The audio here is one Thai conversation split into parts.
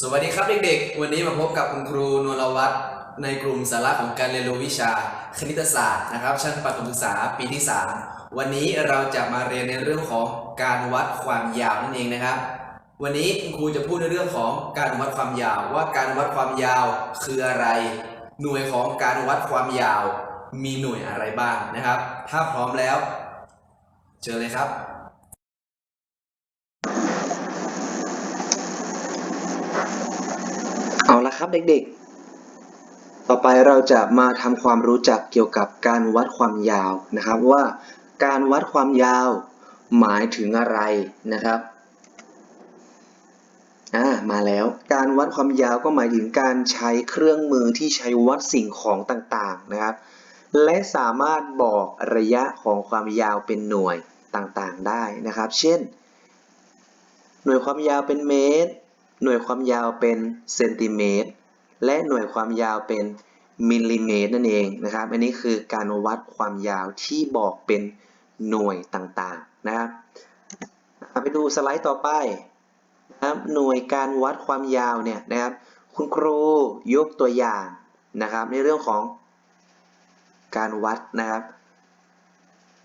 สวัสดีครับเด็กๆ วันนี้มาพบกับคุณครูนวลวัฒน์ในกลุ่มสาระของการเรียนรู้วิชาคณิตศาสตร์นะครับ ชั้นประถมศึกษาปีที่ 3 วันนี้เราจะมาเรียนในเรื่องของการวัดความยาวนั่นเองนะครับ วันนี้คุณครูจะพูดในเรื่องของการวัดความยาว ว่าการวัดความยาวคืออะไร หน่วยของการวัดความยาว มีหน่วยอะไรบ้างนะครับ ถ้าพร้อมแล้วเชิญเลยครับ เอาละครับเด็กๆ ต่อไปเราจะมาทำความรู้จักเกี่ยวกับการวัดความยาวนะครับ ว่าการวัดความยาวหมายถึงอะไรนะครับอ่ามาแล้วการวัดความยาวก็หมายถึงการใช้เครื่องมือที่ใช้วัดสิ่งของต่างๆนะครับ และสามารถบอกระยะของความยาวเป็นหน่วยต่างๆได้นะครับ เช่น หน่วยความยาวเป็นเมตร หน่วยความยาวเป็นเซนติเมตร และหน่วยความยาวเป็นมิลลิเมตรนั่นเองนะครับ อันนี้คือการวัดความยาวที่บอกเป็นหน่วยต่างๆนะครับไปดูสไลด์ต่อไปนะครับหน่วยการวัดความยาวเนี่ยนะครับ คุณครูยกตัวอย่างนะครับ ในเรื่องของการวัดนะครับ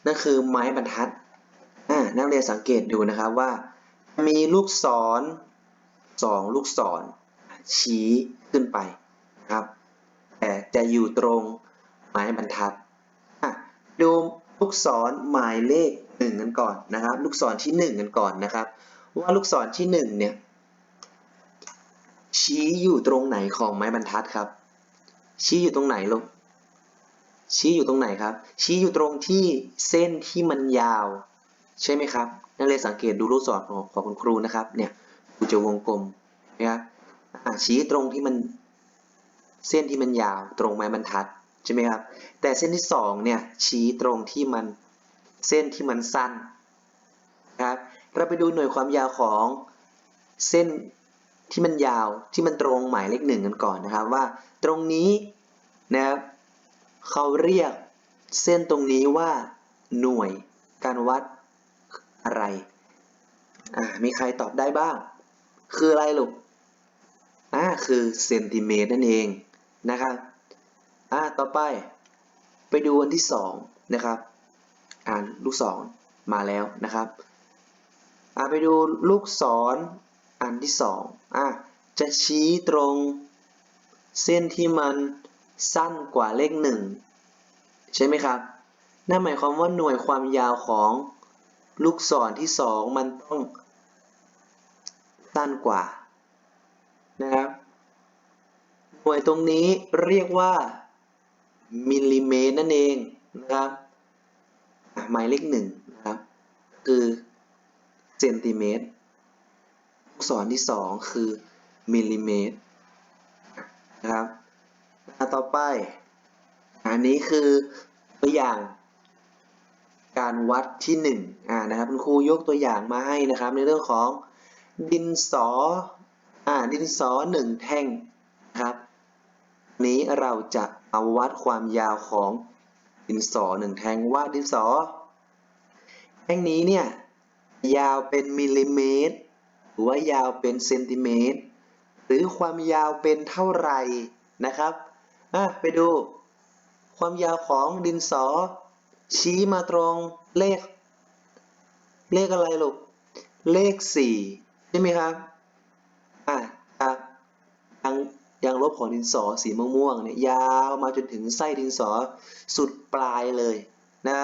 นั่นคือไม้บรรทัดนักเรียนสังเกตดูนะครับว่า มีลูกศร สองลูกศรชี้ขึ้นไปนะครับ แต่จะอยู่ตรงไม้บรรทัดอะดูลูกศรหมายเลขหนึ่งกันก่อนนะครับ ลูกศรที่หนึ่งกันก่อนนะครับ ว่าลูกศรที่หนึ่งเนี่ยชี้อยู่ตรงไหนของไม้บรรทัดครับ ชี้อยู่ตรงไหนลูกชี้อยู่ตรงไหนครับ ชี้อยู่ตรงที่เส้นที่มันยาว ใช่ไหมครับ นักเรียนสังเกตดูลูกศรของของคุณครูนะครับเนี่ย ครูจะวงกลมนะครับชี้ตรงที่มันเส้นที่มันยาวตรงไม้บรรทัดใช่ไหมครับ แต่เส้นที่สองเนี่ยชี้ตรงที่มันเส้นที่มันสั้นนะครับ เราไปดูหน่วยความยาวของเส้นที่มันยาวที่มันตรงหมายเลขหนึ่งกันก่อนนะครับว่าตรงนี้นะครับเขาเรียกเส้นตรงนี้ว่าหน่วยการวัดอะไรอ่ามีใครตอบได้บ้าง คืออะไรลูกอ่าคือเซนติเมตรนั่นเองนะครับอ่าต่อไปไปดูอันที่สองนะครับ อ่านลูกศรมาแล้วนะครับอ่าไปดูลูกศรอันที่สองอ่าจะชี้ตรงเส้นที่มันสั้นกว่าเลขหนึ่งใช่ไหมครับ นั่นหมายความว่าหน่วยความยาวของลูกศรที่สองมันต้อง สั้นกว่านะครับ หน่วยตรงนี้เรียกว่ามิลลิเมตรนั่นเองนะครับหมายเลขหนึ่งนะครับ คือเซนติเมตรลูกศรที่สองคือมิลลิเมตรนะครับอะต่อไป อันนี้คือตัวอย่างการวัดที่หนึ่งอ่านะครับคุณครูยกตัวอย่างมาให้นะครับในเรื่องของ ดินสออ่าดินสอหนึ่งแท่งครับ นี้เราจะเอาวัดความยาวของดินสอหนึ่งแท่งว่าดินสอแท่งนี้เนี่ยยาวเป็นมิลลิเมตร หรือว่ายาวเป็นเซนติเมตร หรือความยาวเป็นเท่าไหร่นะครับอะไปดู ความยาวของดินสอ ชี้มาตรงเลข เลขอะไรลูก เลขสี่ ใช่ไหมครับอะจากยางยางลบของดินสอสีม่วงๆเนี่ยยาวมาจนถึงไส้ดินสอสุดปลายเลยนะ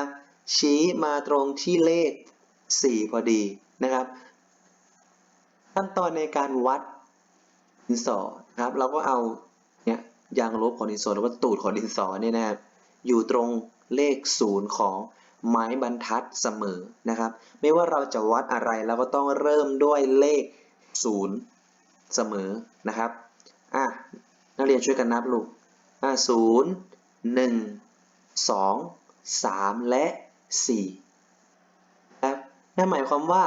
ชี้มาตรงที่เลขสี่พอดีนะครับขั้นตอนในการวัดดินสอนะครับ เราก็เอาเนี่ยยางลบของดินสอหรือว่าตูดของดินสอเนี่ยนะครับอยู่ตรงเลขศูนย์ของ ไม้บรรทัดเสมอนะครับ ไม่ว่าเราจะวัดอะไรเราก็ต้องเริ่มด้วยเลขศูนย์เสมอนะครับอะนักเรียนช่วยกันนับลูกอะศูนย์หนึ่งสองสามและสี่นะครับนั่นหมายความว่า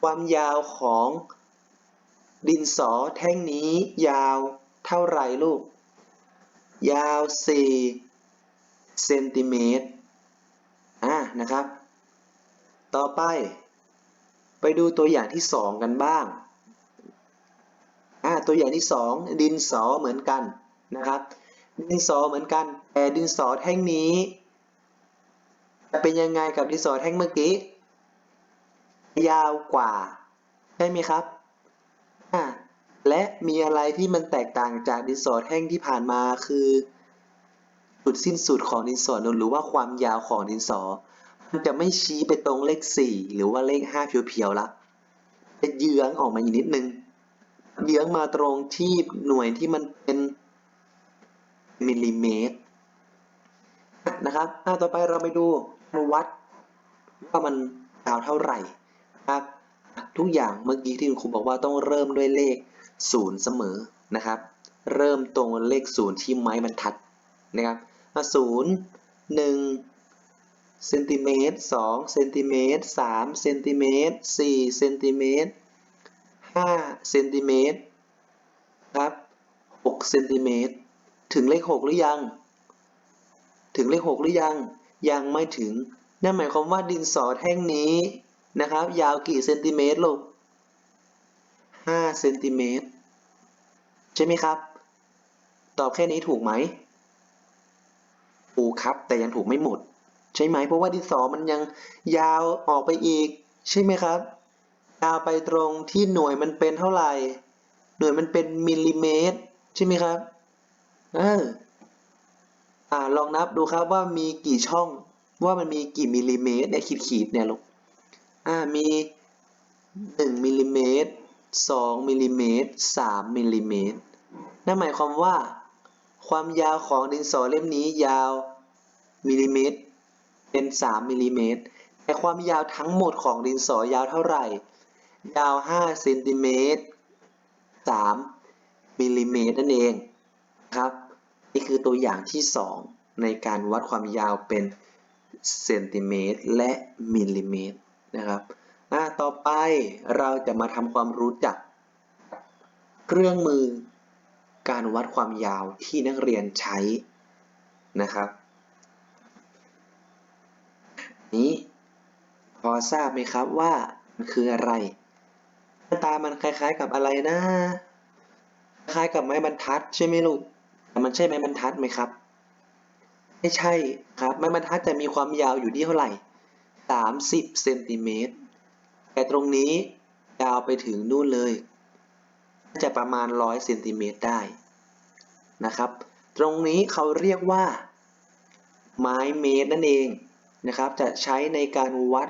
ความยาวของดินสอแท่งนี้ยาวเท่าไหร่ลูก ยาวสี่เซนติเมตร นะครับ ต่อไป ไปดูตัวอย่างที่สองกันบ้างอ่าตัวอย่างที่สองดินสอเหมือนกันนะครับ ดินสอเหมือนกัน แต่ดินสอแท่งนี้จะเป็นยังไงกับดินสอแท่งเมื่อกี้ ยาวกว่าใช่ไหมครับอ่าและมีอะไรที่มันแตกต่างจากดินสอแท่งที่ผ่านมาคือจุดสิ้นสุดของดินสอหรือว่าความยาวของดินสอ จะไม่ชี้ไปตรงเลขสี่หรือว่าเลขห้าเพียวๆละจะเยื้องออกมาอีกนิดนึง เยื้องมาตรงที่หน่วยที่มันเป็นมิลลิเมตรนะครับอะต่อไปเราไปดูวัดว่ามันยาวเท่าไหร่ครับทุกอย่างเมื่อกี้ที่คุณครูบอกว่าต้องเริ่มด้วยเลขศูนย์เสมอนะครับ เริ่มตรงเลขศูนย์ที่ไม้บรรทัดนะครับศูนย์หนึ่ง เซนติเมตร2เซนติเมตร3เซนติเมตร4เซนติเมตร5เซนติเมตรครับ6เซนติเมตรถึงเลข 6 หรือยัง ถึงเลข 6 หรือยัง ยังไม่ถึง นั่นหมายความว่าดินสอแท่งนี้นะครับ ยาวกี่เซนติเมตรลูก5เซนติเมตรใช่ไหมครับ ตอบแค่นี้ถูกไหมถูกครับ แต่ยังถูกไม่หมด ใช่ไหมเพราะว่าดินสอมันยังยาวออกไปอีก ใช่ไหมครับยาวไปตรงที่หน่วยมันเป็นเท่าไหร่ หน่วยมันเป็นมิลลิเมตร ใช่ไหมครับเอออ่าลองนับดูครับว่ามีกี่ช่องว่ามันมีกี่มิลลิเมตรเนี่ยขีดๆเนี่ยลูกอ่ามี1มิลลิเมตร2มิลลิเมตร3มิลลิเมตรนั่นหมายความว่า ความยาวของดินสอเล่มนี้ยาวมิลลิเมตร เป็น 3มิลลิเมตรแต่ความยาวทั้งหมดของดินสอยาวเท่าไหร่ ยาว5เซนติเมตร3มิลลิเมตรนั่นเองครับ นี่คือตัวอย่างที่ 2 ในการวัดความยาวเป็นเซนติเมตรและมิลลิเมตรนะครับอ่าต่อไปเราจะมาทำความรู้จัก เครื่องมือการวัดความยาวที่นักเรียนใช้นะครับ นี้ พอทราบไหมครับว่ามันคืออะไร หน้าตามันคล้ายๆกับอะไรนะ คล้ายกับไม้บรรทัดใช่ไหมลูก แต่มันใช่ไม้บรรทัดไหมครับ ไม่ใช่ครับ ไม้บรรทัดจะมีความยาวอยู่ที่เท่าไหร่ 30เซนติเมตร แต่ตรงนี้ยาวไปถึงนู่นเลยน่าจะประมาณ 100เซนติเมตรได้นะครับ ตรงนี้เขาเรียกว่า ไม้เมตรนั่นเอง นะครับ จะใช้ในการวัด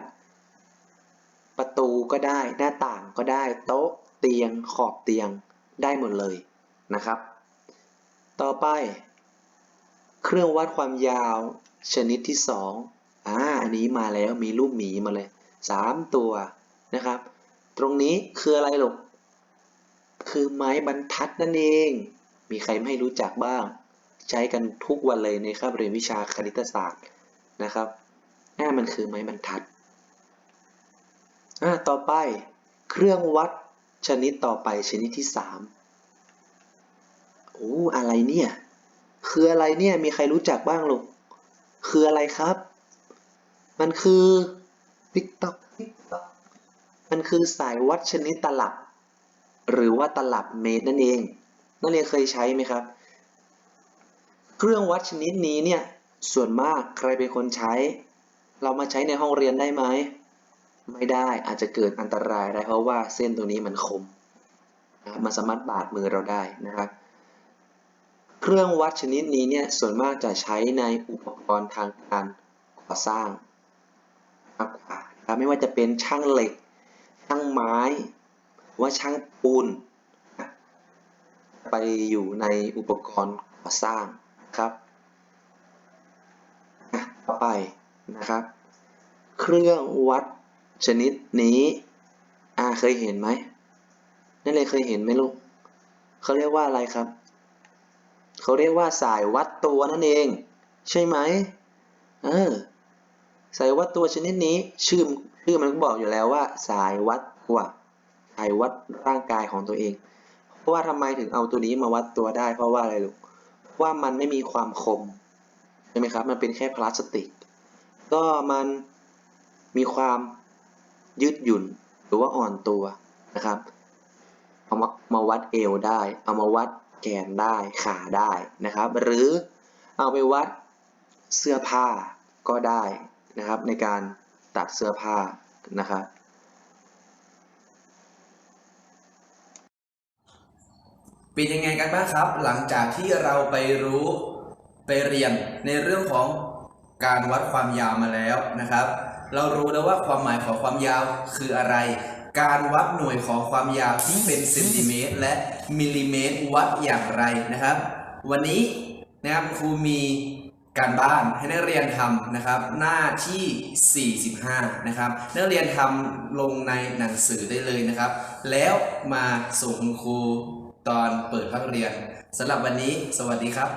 ประตูก็ได้ หน้าต่างก็ได้ โต๊ะ เตียง ขอบเตียง ได้หมดเลยนะครับ ต่อไป เครื่องวัดความยาวชนิดที่2อ่า อันนี้มาแล้ว มีรูปหมีมาเลย 3 ตัวนะครับ ตรงนี้คืออะไรหรอกคือไม้บรรทัดนั่นเอง มีใครไม่รู้จักบ้าง ใช้กันทุกวันเลยในคาบเรียนวิชาคณิตศาสตร์นะครับ อ่ามันคือไม้บรรทัดอ่ต่อไปเครื่องวัดชนิดต่อไปชนิดที่3โอ้อะไรเนี่ย คืออะไรเนี่ย มีใครรู้จักบ้างลูกคืออะไรครับ มันคือติ๊กต๊อกติ๊กต๊อกมันคือสายวัดชนิดตลับ หรือว่าตลับเมตรนั่นเอง นักเรียนเคยใช้ไหมครับ เครื่องวัดชนิดนี้เนี่ย ส่วนมากใครเป็นคนใช้ เรามาใช้ในห้องเรียนได้ไหม ไม่ได้อาจจะเกิดอันตรายได้เพราะว่าเส้นตัวนี้มันคมนะครับมันสามารถบาดมือเราได้นะครับ เครื่องวัดชนิดนี้เนี่ยส่วนมากจะใช้ในอุปกรณ์ทางการก่อสร้างมากกว่านะครับไม่ว่าจะเป็นช่างเหล็ก ช่างไม้ ว่าช่างปูน ไปอยู่ในอุปกรณ์ก่อสร้างครับอะต่อไป นะครับ เครื่องวัดชนิดนี้อ่าเคยเห็นไหมนั่นเลยเคยเห็นไหมลูกเขาเรียกว่าอะไรครับ เขาเรียกว่าสายวัดตัวนั่นเอง ใช่ไหมเออสายวัดตัวชนิดนี้ชื่อชื่อมันก็บอกอยู่แล้วว่า สายวัดตัวสายวัดร่างกายของตัวเอง เพราะว่าทำไมถึงเอาตัวนี้มาวัดตัวได้ เพราะว่าอะไรลูกเพราะว่ามันไม่มีความคมใช่ไหมครับ มันเป็นแค่พลาสติก ก็มันมีความยืดหยุ่นหรือว่าอ่อนตัวนะครับเอามามาวัดเอวได้ เอามาวัดแกนได้ขาได้นะครับ หรือเอาไปวัดเสื้อผ้าก็ได้นะครับ ในการตัดเสื้อผ้านะครับเป็นยังไงกันบ้างครับ หลังจากที่เราไปรู้ไปเรียนในเรื่องของ การวัดความยาวมาแล้วนะครับ เรารู้แล้วว่าความหมายของความยาวคืออะไร การวัดหน่วยของความยาวที่เป็นเซนติเมตรและมิลลิเมตรวัดอย่างไรนะครับ วันนี้นะครับครูมีการบ้านให้นักเรียนทำนะครับ หน้าที่ 45 นะครับ นักเรียนทำลงในหนังสือได้เลยนะครับ แล้วมาส่งคุณครูตอนเปิดภาคเรียนสำหรับวันนี้ สวัสดีครับ